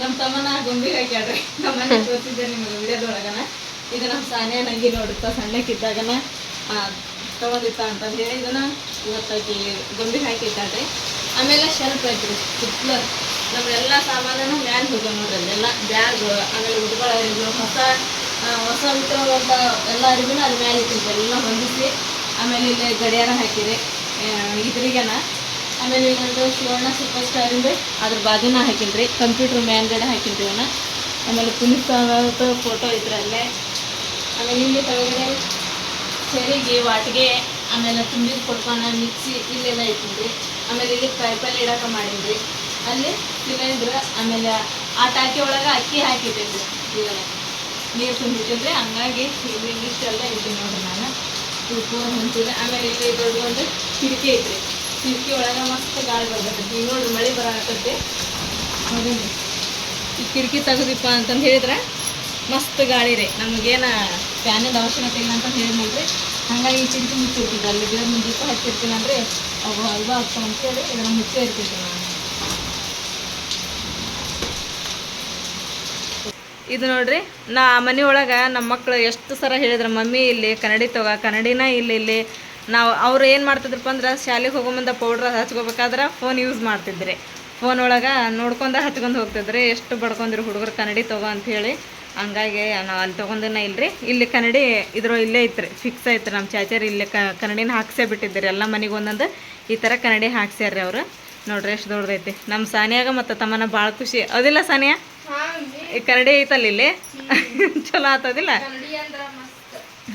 ನಮ್ಮ ತಮ್ಮನ ಗೊಂಬೆ ಹಾಕ್ಯಾಡ್ರಿ ನಮ್ಮ ತೋರಿಸಿದ್ದೆ ನಿಮ್ಗೆ ವಿಡಿಯೋದೊಳಗನ. ಇದು ನಮ್ಮ ಸಾನಿಯ ನಂಗಿ ನೋಡುತ್ತ ಸಣ್ಣಕ್ಕಿದ್ದಾಗನ ತಗೊಂಡಿತ್ತ ಅಂತ ಹೇಳಿ ಇದನ್ನ ಇವತ್ತಾಕಿ ಗೊಂಬೆ ಹಾಕಿ ಇಟ್ಟಾಡ್ರಿ ಆಮೇಲೆ ಶೆಲ್ಫ್ ಐತ್ರಿ ಸುತ್ತಲ ನಮ್ಮೆಲ್ಲ ಸಾಮಾನು ಮ್ಯಾನ್ ಹೋಗ್ಯಾವ ನೋಡ್ರಿ ಅಲ್ಲೆಲ್ಲ. ಬ್ಯಾಗ್, ಆಮೇಲೆ ಅರಿವು ಹೊಸ ಹೊಸ ಎಲ್ಲಾ ಎಲ್ಲ ಅರಿವಿನ ಅದ್ರ ಮ್ಯಾಲೆ ಇಟ್ಟಿದ್ದೆ ಎಲ್ಲ ಹೊಂದಿಸಿ. ಆಮೇಲೆ ಇಲ್ಲಿ ಗಡಿಯಾರ ಹಾಕಿದೆ ಇದ್ರಿಗೆನ. ಆಮೇಲೆ ಇಲ್ಲೊಂದು ಸುವರ್ಣ ಸೂಪರ್ ಸ್ಟಾರ್ ಇಂದ ಅದ್ರ ಬಾಜುನ ಹಾಕಿನ್ರಿ. ಕಂಪ್ಯೂಟರ್ ಗಡೆ ಹಾಕಿನ್ರಿ ಅವನ. ಆಮೇಲೆ ಪುನೀತ್ ಫೋಟೋ ಇದ್ರಲ್ಲೇ ಆಮೇಲೆ ಇಲ್ಲಿ ಕೆಳಗಡೆ ಸೆರಿಗೆ, ವಾಟಿಗೆ, ಆಮೇಲೆ ತುಂಬಿದ ಕೊಡ್ಕೊಣ ಮಿಕ್ಸಿ ಇಲ್ಲೆಲ್ಲ ಇಟ್ಟಿದ್ರಿ ಆಮೇಲೆ ಇಲ್ಲಿ ಪೈಪಲ್ಲಿ ಇಡಕ ಮಾಡಿದ್ರಿ ಅಲ್ಲಿ ಸಿಲಿಂಡ್ರ್, ಆಮೇಲೆ ಆ ಟಾಕಿ ಒಳಗೆ ಅಕ್ಕಿ ಹಾಕಿದ್ರಿ ಈಗ ನೀರು ತುಂಬಿಟ್ಟಿದ್ರಿ ಹಂಗಾಗಿ ಇಲ್ಲಿ ಇಷ್ಟೆಲ್ಲ ಇದ್ದೀನಿ ನೋಡ್ರಿ ನಾನು. ಉಪ್ಪು ಹೊಂಟಿದೆ ಆಮೇಲೆ ಇಲ್ಲಿ ದೊಡ್ಡ ಒಂದು ಕಿಟಕಿ ಐತ್ರಿ. ಕಿಟಕಿ ಒಳಗೆ ಮಸ್ತ್ ಗಾಳಿ ಬರ್ತೈತಿ. ಈಗ ನೋಡ್ರಿ ಮಳೆ ಬರಾಕತ್ತೈತಿ. ಹೌದೇನ್ರಿ ಈ ಕಿಟಕಿ ತೆಗೆದಿಪ್ಪ ಅಂತಂದು ಹೇಳಿದ್ರೆ ಮಸ್ತ್ ಗಾಳಿ ರೀ. ನಮಗೇನ ಫ್ಯಾನಿಂದ ಅವಶ್ಯಕತೆ ಇಲ್ಲ ಅಂತ ಹೇಳಿದ್ರಿ ಹಂಗಾಗಿ ಈ ಕಿಟಕಿ ಮುಚ್ಚಿರ್ತೀವಿ ಅಲ್ಲಿ ಗಿಡ ಮುಂದೆ ಹಚ್ಚಿರ್ತೀನಿ ಅಂದರೆ ಅವು ಇದು ಆಗ್ತಾವ ಅಂತೇಳಿ ಇದನ್ನು ಮುಚ್ಚೇ ಇರ್ತೀವಿ ನಾನು ಇದು ನೋಡ್ರಿ, ನಾ ಮನೆ ಒಳಗೆ ನಮ್ಮ ಮಕ್ಕಳು ಎಷ್ಟು ಸರ ಹೇಳಿದ್ರು, ಮಮ್ಮಿ ಇಲ್ಲಿ ಕನ್ನಡಿ ತಗೋ, ಕನ್ನಡಿನ ಇಲ್ಲಿ ಇಲ್ಲಿ. ನಾವು ಅವ್ರು ಏನು ಮಾಡ್ತಿದ್ರಪ್ಪ ಅಂದ್ರೆ, ಶಾಲೆಗೆ ಹೋಗೋ ಮುಂದೆ ಪೌಡ್ರ್ ಹಚ್ಕೋಬೇಕಾದ್ರೆ ಫೋನ್ ಯೂಸ್ ಮಾಡ್ತಿದ್ರಿ. ಫೋನ್ ಒಳಗೆ ನೋಡ್ಕೊಂಡ ಹಚ್ಕೊಂಡು ಹೋಗ್ತಿದ್ರಿ, ಎಷ್ಟು ಬಡ್ಕೊಂಡ್ರಿ ಹುಡುಗರು ಕನ್ನಡಿ ತಗೋ ಅಂತ ಹೇಳಿ. ಹಂಗಾಗಿ ನಾವು ಅಲ್ಲಿ ತೊಗೊಂಡಿನ ಇಲ್ರಿ. ಇಲ್ಲಿ ಕನ್ನಡಿ ಇದ್ರ ಇಲ್ಲೇ ಐತ್ರಿ ಫಿಕ್ಸ್ ಐತ್ರಿ. ನಮ್ಮ ಚಾಚಾರಿ ಇಲ್ಲಿ ಕನ್ನಡಿನ ಹಾಕ್ಸೇ ಬಿಟ್ಟಿದ್ದೀರಿ ಎಲ್ಲ ಮನೆಗೆ ಒಂದೊಂದು ಈ ಥರ ಕನ್ನಡಿ ಹಾಕ್ಸ್ಯಾರ್ರಿ ಅವರು. ನೋಡ್ರಿ ಎಷ್ಟು ದೊಡ್ಡದೈತಿ. ನಮ್ಮ ಸಾನಿಯಾಗ ಮತ್ತು ತಮ್ಮನ ಭಾಳ ಖುಷಿ. ಅದಿಲ್ಲ ಸಾನಿಯಾ? ಈ ಕರಡಿ ಐತಲ್ಲ ಇಲ್ಲಿ? ಚಲೋ ಆತದಿಲ್ಲ?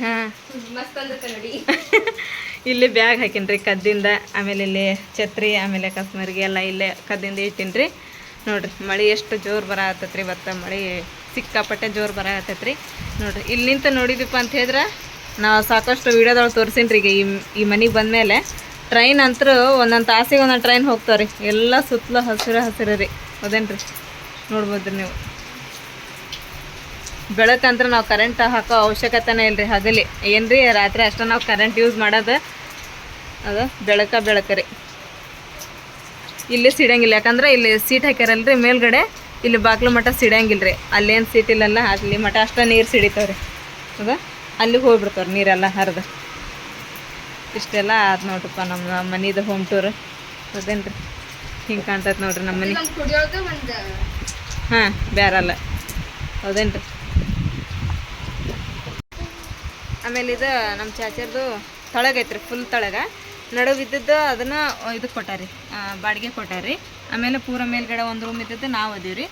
ಹಾಂ. ಇಲ್ಲಿ ಬ್ಯಾಗ್ ಹಾಕಿನ್ರಿ ಕದ್ದಿಂದ ಆಮೇಲೆ ಇಲ್ಲಿ ಛತ್ರಿ ಆಮೇಲೆ ಕಸ್ಮರ್ಗಿ ಎಲ್ಲ ಇಲ್ಲೇ ಕದ್ದಿಂದ ಇಟ್ಟಿನ್ರಿ. ನೋಡ್ರಿ ಮಳೆ ಎಷ್ಟು ಜೋರು ಬರ ಆತತ್ರಿ ಇವತ್ತು. ಮಳೆ ಸಿಕ್ಕಾಪಟ್ಟೆ ಜೋರು ಆತತ್ರಿ. ನೋಡ್ರಿ ಇಲ್ಲಿಂದ ನೋಡಿದೀಪ ಅಂತ ಹೇಳಿದ್ರೆ ನಾವು ಸಾಕಷ್ಟು ವಿಡಿಯೋದೊಳಗೆ ತೋರಿಸಿನ್ರಿ ಈಗ ಈ ಈ ಮನೆಗೆ ಬಂದಮೇಲೆ. ಟ್ರೈನ್ ಅಂತರೂ ಒಂದೊಂದು ತಾಸಿಗೆ ಒಂದೊಂದು ಟ್ರೈನ್ ಹೋಗ್ತಾವ್ರಿ. ಎಲ್ಲ ಸುತ್ತಲೂ ಹಸಿರು ಹಸಿರು ರೀ. ಹೌದೇನ್ರಿ ನೋಡ್ಬೋದು ನೀವು. ಬೆಳಕಂದ್ರೆ ನಾವು ಕರೆಂಟ್ ಹಾಕೋ ಅವಶ್ಯಕತೆನೇ ರೀ ಹಗಲಿ. ರೀ ರಾತ್ರಿ ಅಷ್ಟೇ ನಾವು ಕರೆಂಟ್ ಯೂಸ್ ಮಾಡೋದು ಅದು ಬೆಳಕ ಬೆಳಕ ರೀ. ಇಲ್ಲಿ ಸಿಡಂಗಿಲ್ಲ, ಯಾಕಂದ್ರೆ ಇಲ್ಲಿ ಸೀಟ್ ಹಾಕ್ಯಾರಲ್ರಿ ಮೇಲ್ಗಡೆ, ಇಲ್ಲಿ ಬಾಗ್ಲು ಮಠ ಸಿಡಂಗಿಲ್ಲ ರೀ ಅಲ್ಲೇನು ಸೀಟ್ ಇಲ್ಲಲ್ಲ, ಅಲ್ಲಿ ಮಠ ಅಷ್ಟೇ ನೀರು ಸಿಡಿತಾವ್ರಿ. ಅದ ಅಲ್ಲಿಗೆ ಹೋಗ್ಬಿಡ್ತಾವ್ರಿ ನೀರೆಲ್ಲ ಹರಿದು. ಇಷ್ಟೆಲ್ಲ ಆದ್ ನೋಡ್ರಪ್ಪ ನಮ್ಮ ಮನಿದು ಹೋಮ್ ಟೂರ್ ಹೌದೇನ್ರಿ ಹಿಂಗೆ ಕಾಣ್ತೈತೆ ನೋಡ್ರಿ ನಮ್ಮ ಮನೆ. ಹಾಂ ಬ್ಯಾರಲ್ಲ ಹೌದೇನ್ರಿ? ಆಮೇಲೆ ಇದು ನಮ್ಮ ಚಾಚಿಯರ್ದು ತಳಗೈತ್ರಿ ಫುಲ್ ತಳಗ. ನಡುವೆ ಇದ್ದದ್ದು ಅದನ್ನು ಇದು ಕೊಟ್ಟಾರಿ ಬಾಡಿಗೆ ಕೊಟ್ಟಾರಿ. ಆಮೇಲೆ ಪೂರ ಮೇಲ್ಗಡೆ ಒಂದು ರೂಮ್ ಇದ್ದದ್ದು ನಾವು ಅದೀವಿ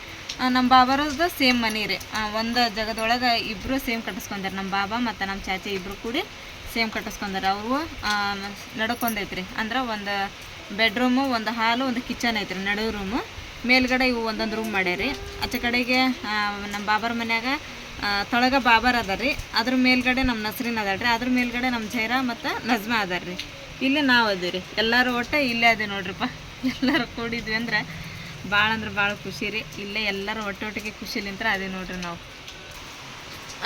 ನಮ್ಮ ಬಾಬಾರದ್ದು ಸೇಮ್ ಮನೆ ರೀ. ಒಂದು ಜಗದೊಳಗೆ ಇಬ್ಬರು ಸೇಮ್ ಕಟ್ಟಿಸ್ಕೊಂಡಾರ. ನಮ್ಮ ಬಾಬಾ ಮತ್ತು ನಮ್ಮ ಚಾಚಿ ಇಬ್ಬರು ಕೂಡಿ ಸೇಮ್ ಕಟ್ಟಿಸ್ಕೊಂಡಾರ. ಅವರು ನಡ್ಕೊಂಡೈತ್ರಿ ಅಂದ್ರೆ ಒಂದು ಬೆಡ್ರೂಮು ಒಂದು ಹಾಲು ಒಂದು ಕಿಚನ್ ಐತ್ರಿ ನಡು ರೂಮು ಮೇಲ್ಗಡೆ ಇವು ಒಂದೊಂದು ರೂಮ್ ಮಾಡ್ಯಾರಿ. ಆಚೆ ಕಡೆಗೆ ನಮ್ಮ ಬಾಬರ ಮನ್ಯಾಗ ತೊಳಗ ಬಾಬರ್ ಅದ ರೀ ಅದ್ರ ಮೇಲ್ಗಡೆ ನಮ್ಮ ನಸ್ರಿನ್ ಅದಾಳ್ರಿ ಅದ್ರ ಮೇಲ್ಗಡೆ ನಮ್ಮ ಜೈರಾ ಮತ್ತು ನಜ್ಮಾ ಅದಾರ ಇಲ್ಲಿ ನಾವು ಅದೀವಿ ರೀ ಎಲ್ಲರೂ ಒಟ್ಟು ಇಲ್ಲೇ ಅದೇ ನೋಡ್ರಿಪ್ಪ. ಎಲ್ಲರೂ ಕೂಡಿದ್ವಿ ಅಂದ್ರೆ ಭಾಳ ಅಂದ್ರೆ ಭಾಳ ಖುಷಿ ರೀ. ಇಲ್ಲೇ ಎಲ್ಲರೂ ಒಟ್ಟೊಟ್ಟಿಗೆ ಖುಷಿಲಿಂತ್ರ ಅದೇ ನೋಡ್ರಿ ನಾವು.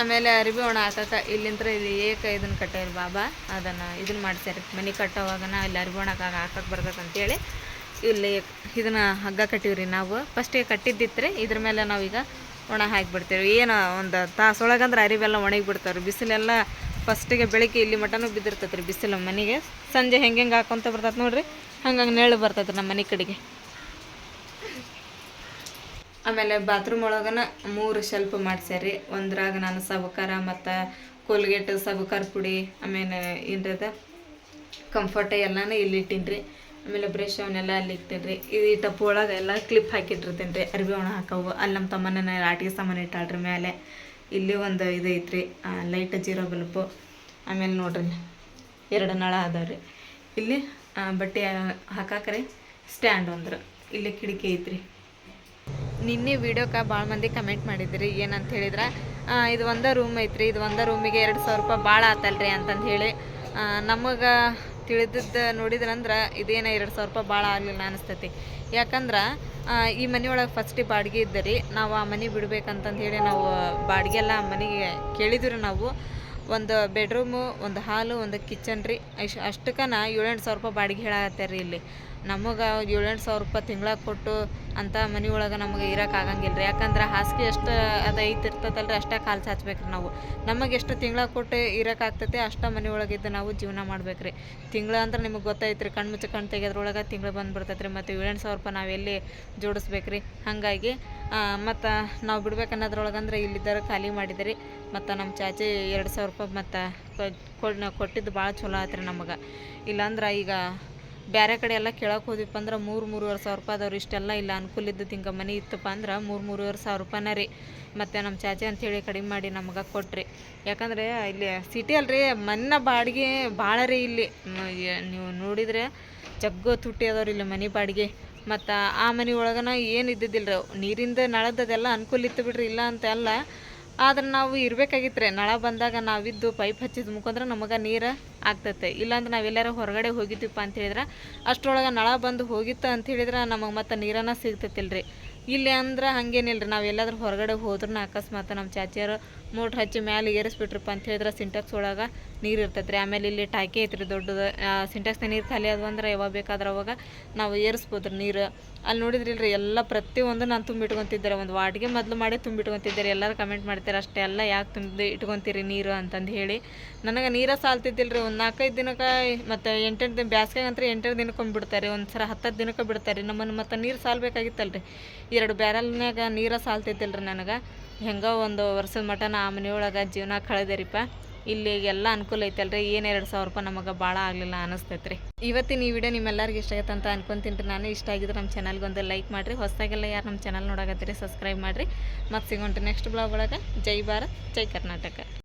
ಆಮೇಲೆ ಅರಿವಿ ಒಣ ಹಾಕಕ್ಕೆ ಇಲ್ಲಿಂತ್ರ ಇಲ್ಲಿ ಏಕ ಇದನ್ನ ಕಟ್ಟಾರ ಬಾಬಾ. ಅದನ್ನು ಇದನ್ನ ಮಾಡ್ಸ್ಯಾರ. ಮನೆ ಕಟ್ಟೋವಾಗನ ಇಲ್ಲಿ ಅರಿವಿ ಒಣ ಹಾಕಕ್ಕೆ ಬರ್ತೈತೆ ಅಂತೇಳಿ ಇಲ್ಲಿ ಇದನ್ನ ಹಗ್ಗ ಕಟ್ಟಿವ್ರಿ ನಾವು. ಫಸ್ಟಿಗೆ ಕಟ್ಟಿದ್ದಿತ್ತು ಇದ್ರ ಮೇಲೆ ನಾವೀಗ ಒಣ ಹಾಕಿಬಿಡ್ತೇವೆ ಏನು ಒಂದು ತಾಸೊಳಗಂದ್ರೆ ಅರಿವೆಲ್ಲ ಒಣಗಿ ಬಿಡ್ತಾವ್ರಿ. ಬಿಸಿಲೆಲ್ಲ ಫಸ್ಟಿಗೆ ಬೆಳಿಗ್ಗೆ ಇಲ್ಲಿ ಮಟನೂ ಬಿದ್ದಿರ್ತೈತೆ ರೀ ಬಿಸಿಲು ಮನೆಗೆ. ಸಂಜೆ ಹೆಂಗೆ ಹೆಂಗೆ ಹಾಕೊಂತ ಬರ್ತೈತೆ ನೋಡ್ರಿ. ಹಂಗಂಗೆ ನೆರಳು ಬರ್ತೈತೆ ನಮ್ಮ ಮನೆ ಕಡೆಗೆ. ಆಮೇಲೆ ಬಾತ್ರೂಮ್ ಒಳಗನ ಮೂರು ಶೆಲ್ಫ್ ಮಾಡ್ಸ್ಯಾರಿ ಒಂದ್ರಾಗ ನಾನು ಸಬಕಾರ ಮತ್ತು ಕೋಲ್ಗೇಟ್ ಸಬಕಾರ ಪುಡಿ, ಆಮೇಲೆ ಏನ್ರದ ಕಂಫರ್ಟ್ ಎಲ್ಲಾನು ಇಲ್ಲಿ ಇಟ್ಟಿನ್ರಿ. ಆಮೇಲೆ ಬ್ರಷ್ ಅವನ್ನೆಲ್ಲ ಅಲ್ಲಿ ಇಟ್ಟಿನ್ರಿ. ಈ ಟಪ್ಪು ಒಳಗೆ ಎಲ್ಲ ಕ್ಲಿಪ್ ಹಾಕಿಟ್ಟಿರ್ತೀನಿ ರೀ ಅರ್ಬಿ ಒಣ ಹಾಕವು. ಅಲ್ಲಿ ನಮ್ಮ ತಮ್ಮನ ಆಟಿಗೆ ಸಾಮಾನು ಇಟ್ಟಾಳ್ರಿ ಮೇಲೆ ಇಲ್ಲಿ ಒಂದು ಇದು ಐತ್ರಿ ಲೈಟ್ ಜೀರೋ ಬಲ್ಬು ಆಮೇಲೆ ನೋಡ್ರಿ, ಎರಡು ನಳ ಅದಾವ್ರಿ. ಇಲ್ಲಿ ಬಟ್ಟೆ ಹಾಕಾಕ್ರಿ. ಸ್ಟ್ಯಾಂಡ್ ಒಂದ್ರ. ಇಲ್ಲಿ ಕಿಟಕಿ ಐತ್ರಿ. ನಿನ್ನೆ ವಿಡಿಯೋಕ್ಕೆ ಭಾಳ ಮಂದಿ ಕಮೆಂಟ್ ಮಾಡಿದ್ರಿ, ಏನಂತ ಹೇಳಿದ್ರೆ ಇದು ಒಂದೇ ರೂಮ್ ಐತ್ರಿ, ಇದು ಒಂದೇ ರೂಮಿಗೆ ಎರಡು ಸಾವಿರ ರೂಪಾಯಿ ಭಾಳ ಆತಲ್ರಿ ಅಂತಂದು ಹೇಳಿ ನಮಗೆ ತಿಳಿದಿದ್ದು ನೋಡಿದ್ರಂದ್ರೆ ಇದೇನೋ ಎರಡು ಸಾವಿರ ರೂಪಾಯಿ ಭಾಳ ಆಗಲಿಲ್ಲ ಅನಿಸ್ತೈತಿ. ಯಾಕಂದ್ರೆ ಈ ಮನೆಯೊಳಗೆ ಫಸ್ಟ್ ಬಾಡಿಗೆ ಇದ್ದರಿ ನಾವು ಆ ಮನೆ ಬಿಡ್ಬೇಕಂತಂದು ಹೇಳಿ ನಾವು ಬಾಡಿಗೆ ಎಲ್ಲ ಮನೆಗೆ ಕೇಳಿದ್ರು ನಾವು. ಒಂದು ಬೆಡ್ರೂಮು ಒಂದು ಹಾಲು ಒಂದು ಕಿಚನ್ ರೀ ಅಷ್ಟು ಅಷ್ಟಕ್ಕನ ಏಳೆಂಟು ಸಾವಿರ ರೂಪಾಯಿ ಬಾಡಿಗೆ ಹೇಳಾಕತ್ತಾರೆ ರೀ ಇಲ್ಲಿ. ನಮಗೆ ಏಳೆಂಟು ಸಾವಿರ ರೂಪಾಯಿ ತಿಂಗಳ ಕೊಟ್ಟು ಅಂತ ಮನೆ ಒಳಗೆ ನಮಗೆ ಇರೋಕ್ಕಾಗಂಗಿಲ್ಲ ರೀ ಯಾಕಂದ್ರೆ ಹಾಸಿಗೆ ಎಷ್ಟು ಅದು ಐತಿ ರೀ ಅಷ್ಟೇ ಕಾಲು ಚಾಚ್ಬೇಕು ರೀ ನಾವು. ನಮಗೆ ಎಷ್ಟು ತಿಂಗಳ ಕೊಟ್ಟು ಇರೋಕ್ಕಾಗ್ತೈತೆ ಅಷ್ಟೇ ಮನೆ ಒಳಗಿದ್ದು ನಾವು ಜೀವನ ಮಾಡ್ಬೇಕು ರೀ ತಿಂಗಳ ಅಂದ್ರೆ ನಿಮಗೆ ಗೊತ್ತೈತೆ ರೀ ಕಣ್ಣು ಮುಚ್ಚಿ ಕಣ್ಣು ತೆಗೆದ್ರೊಳಗೆ ತಿಂಗಳು ಬಂದ್ಬಿಡ್ತೈತೆ ರೀ ಮತ್ತು ಏಳೆಂಟು ಸಾವಿರ ರೂಪಾಯಿ ನಾವೆಲ್ಲಿ ಜೋಡಿಸ್ಬೇಕು ರೀ ಹಾಗಾಗಿ ಮತ್ತು ನಾವು ಬಿಡ್ಬೇಕು ಅನ್ನೋದ್ರೊಳಗಂದ್ರೆ ಇಲ್ಲಿದ್ದಾರೆ ಖಾಲಿ ಮಾಡಿದ್ರಿ. ಮತ್ತು ನಮ್ಮ ಚಾಚಿ ಎರಡು ಸಾವಿರ ರೂಪಾಯಿ ಮತ್ತು ಕೊಟ್ಟಿದ್ದು ಭಾಳ ಚಲೋ ಆಯ್ತು ರೀ ನಮಗೆ. ಇಲ್ಲಾಂದ್ರೆ ಈಗ ಬೇರೆ ಕಡೆ ಎಲ್ಲ ಕೇಳಕ್ಕೆ ಹೋದಿಪ್ಪ ಅಂದ್ರೆ ಮೂರು, ಮೂರುವರೆ ಸಾವಿರ ರೂಪಾಯಿ ಅದಾವ್ರಿ. ಇಷ್ಟೆಲ್ಲ ಇಲ್ಲ. ಅನುಕೂಲ ಇದ್ದದ್ದು ಹಿಂಗೆ ಮನೆ ಇತ್ತಪ್ಪ ಅಂದ್ರೆ ಮೂರು, ಮೂರುವರೆ ಸಾವಿರ ರೂಪಾಯಿನ ರೀ. ಮತ್ತು ನಮ್ಮ ಚಾಚೆ ಅಂಥೇಳಿ ಕಡಿಮೆ ಮಾಡಿ ನಮಗೆ ಕೊಟ್ರಿ. ಯಾಕಂದರೆ ಇಲ್ಲಿ ಸಿಟಿ ಅಲ್ರಿ, ಮನ್ನ ಬಾಡಿಗೆ ಭಾಳ ರೀ ಇಲ್ಲಿ. ನೀವು ನೋಡಿದರೆ ಜಗ್ಗು ತುಟ್ಟಿ ಅದಾವ್ರಿ ಇಲ್ಲಿ ಮನೆ ಬಾಡಿಗೆ. ಮತ್ತು ಆ ಮನೆ ಒಳಗನ ಏನು ಇದ್ದಿದ್ದಿಲ್ಲ ರೀ ನೀರಿಂದ ನಳದದೆಲ್ಲ ಅನುಕೂಲ ಇತ್ತು ಬಿಡ್ರಿ, ಇಲ್ಲ ಅಂತ ಅಲ್ಲ. ಆದ್ರೆ ನಾವು ಇರಬೇಕಾಗಿತ್ತು ರೀ ನಳ ಬಂದಾಗ ನಾವಿದ್ದು ಪೈಪ್ ಹಚ್ಚಿದ ಮುಖಾಂದ್ರೆ ನಮಗೆ ನೀರು ಆಗ್ತೈತೆ. ಇಲ್ಲಾಂದ್ರೆ ನಾವೆಲ್ಲರೂ ಹೊರಗಡೆ ಹೋಗಿದ್ದೀವಪ್ಪ ಅಂತ ಹೇಳಿದ್ರೆ, ಅಷ್ಟರೊಳಗೆ ನಳ ಬಂದು ಹೋಗಿತ್ತು ಅಂತ ಹೇಳಿದ್ರೆ ನಮಗೆ ಮತ್ತೆ ನೀರನ್ನು ರೀ ಇಲ್ಲಿ ಅಂದ್ರೆ ಹಂಗೇನಿಲ್ಲ ರೀ ನಾವು ಎಲ್ಲಾದ್ರೂ ಹೊರಗಡೆ ಹೋದ್ರೂ ಅಕಸ್ಮಾತ್ ನಮ್ಮ ಚಾಚಿಯರು ಮೋಟ್ರ್ ಹಚ್ಚಿ ಮ್ಯಾಲೆ ಏರಿಸ್ಬಿಟ್ರಪ್ಪ ಅಂತ ಹೇಳಿದ್ರೆ ಸಿಂಟೆಕ್ಸ್ ಒಳಗೆ ನೀರು ಇರ್ತೈತೆ ರೀ ಆಮೇಲೆ ಇಲ್ಲಿ ಟಾಕಿ ಐತ್ರಿ ದೊಡ್ಡದು. ಸಿಂಟೆಕ್ಸ್ನ ನೀರು ಖಾಲಿ ಅದು ಅಂದ್ರೆ ಯಾವಾಗ ಬೇಕಾದ್ರೆ ಅವಾಗ ನಾವು ಏರಿಸ್ಬೋದು ರೀ ನೀರು. ಅಲ್ಲಿ ನೋಡಿದ್ರಿಲ್ರಿ, ಎಲ್ಲ ಪ್ರತಿಯೊಂದು ನಾನು ತುಂಬಿಟ್ಕೊತಿದ್ದಾರೆ. ಒಂದು ವಾರ್ಡ್ಗೆ ಮೊದಲು ಮಾಡಿ ತುಂಬಿಟ್ಕೊತಿದ್ದಾರೆ. ಎಲ್ಲರೂ ಕಮೆಂಟ್ ಮಾಡ್ತಾರೆ, ಅಷ್ಟೇ ಎಲ್ಲ ಯಾಕೆ ತುಂಬಿ ಇಟ್ಕೊತೀರಿ ನೀರು? ಅಂತಂದು ಹೇಳಿ. ನನಗೆ ನೀರ ಸಾಲ್ತಿದ್ದಿಲ್ಲ ರೀ ಒಂದು ನಾಲ್ಕೈದು ದಿನಕ್ಕೆ, ಮತ್ತು ಎಂಟೆಂಟು ದಿನ ಬ್ಯಾಸ್ಗೆಗೆ ಅಂತ ಎಂಟೆಂಟು ದಿನಕ್ಕೆ ಬಿಡ್ತಾರೆ ಒಂದು ಸಲ ಹತ್ತತ್ತು ದಿನಕ್ಕೆ ಬಿಡ್ತಾರೆ ನಮ್ಮನ್ನು ಮತ್ತು ನೀರು ಸಾಲ್ಬೇಕಾಗಿತ್ತಲ್ಲ ಎರಡು ಬ್ಯಾರಲ್ನಾಗ ನೀರ ಸಾಲ್ತಿದ್ದಿಲ್ಲ ರೀ ನನಗೆ. ಹೆಂಗೋ ಒಂದು ವರ್ಷದ ಮಟನ ಆ ಮನೆಯೊಳಗೆ ಜೀವನ ಕಳೆದೇರಿಪ್ಪ. ಇಲ್ಲಿ ಎಲ್ಲ ಅನುಕೂಲ ಐತಲ್ರಿ, ಏನು ಎರಡು ಸಾವಿರ ರೂಪಾಯಿ ನಮಗೆ ಭಾಳ ಆಗಲಿಲ್ಲ ಅನಿಸ್ತೈತೆ ರೀ ಇವತ್ತಿನ ಈ ವಿಡಿಯೋ ನಿಮ್ಮೆಲ್ಲರಿಗೂ ಇಷ್ಟ ಆಗತ್ತೆ ಅಂತ ಅನ್ಕೊಂತೀನಿ ರೀ ನಾನು. ಇಷ್ಟ ಆಗಿದ್ರೆ ನಮ್ಮ ಚಾನಲ್ಗೆ ಒಂದು ಲೈಕ್ ಮಾಡಿರಿ. ಹೊಸದಾಗೆಲ್ಲ ಯಾರು ನಮ್ಮ ಚಾನಲ್ ನೋಡಕತ್ತೀರಿ ಸಬ್ಸ್ಕ್ರೈಬ್ ಮಾಡಿರಿ. ಮತ್ತು ಸಿಗೋಣ್ರಿ ನೆಕ್ಸ್ಟ್ ಬ್ಲಾಗ್ ಒಳಗೆ. ಜೈ ಭಾರತ್, ಜೈ ಕರ್ನಾಟಕ.